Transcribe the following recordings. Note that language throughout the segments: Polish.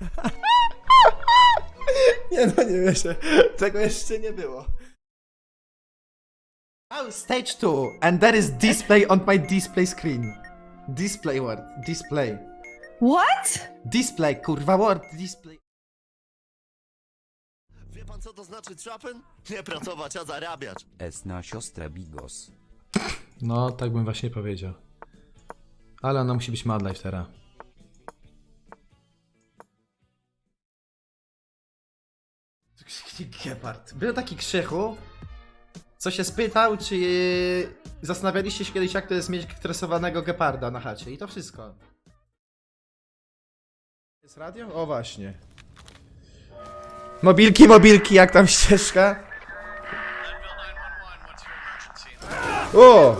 Nie no, nie wierzę. Tego jeszcze nie było. Oh, stage 2. And there is display on my display screen. Display word. Display. What? Display, kurwa word. Display. Wie pan co to znaczy trapen? Nie pracować, a zarabiać. Esna siostra Bigos. No, tak bym właśnie powiedział. Ale ona musi być Mad Life teraz. Gepard. Był taki krzychu, co się spytał, czy zastanawialiście się kiedyś, jak to jest mieć tresowanego geparda na chacie. I to wszystko. Jest radio? O właśnie. Mobilki, mobilki, jak tam ścieżka? O!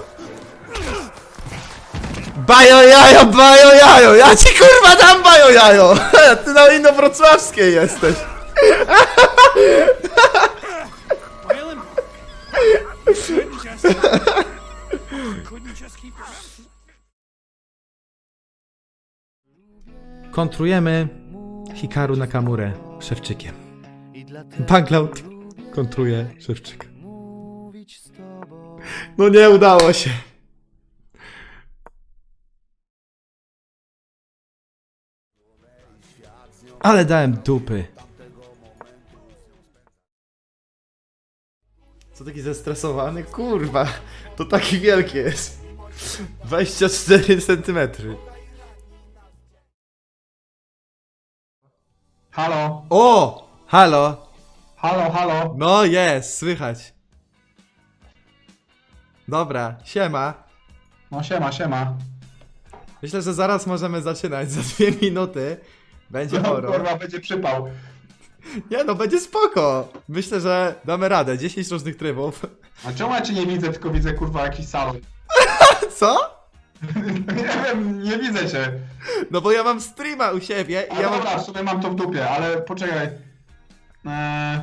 Bajo jajo, bajo jajo! Ja ci kurwa dam bajo jajo! Ty na inowrocławskiej jesteś! Kontrujemy Hikaru Nakamurę szewczykiem. Banglaut kontruje szewczyk. No nie udało się. Ale dałem dupy. Co taki zestresowany? Kurwa, to taki wielki jest. 24 centymetry. Halo, O! Halo! halo, halo. No jest, słychać. Dobra, siema. No siema, siema. Myślę, że zaraz możemy zaczynać. Za dwie minuty będzie No, horror. kurwa, będzie przypał. Nie no, będzie spoko. Myślę, że damy radę. 10 różnych trybów. A czemu ja cię nie widzę, tylko widzę kurwa jakiś salon? Co? nie wiem, nie widzę cię. No bo ja mam streama u siebie i Ale ja mam... dobra, w sumie mam to w dupie, ale poczekaj. Eee...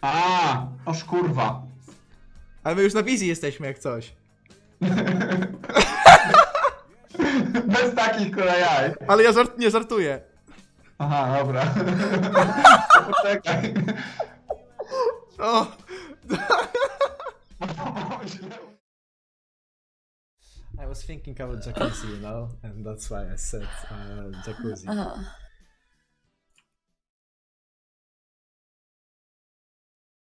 A, oż kurwa. Ale my już na wizji jesteśmy jak coś. Bez takich kurwa jaj. Ale ja żart... nie żartuję. Aha, dobra. poczekaj. O! Źle. I was thinking about jacuzzi, you know? And that's why I said uh, jacuzzi. Uh,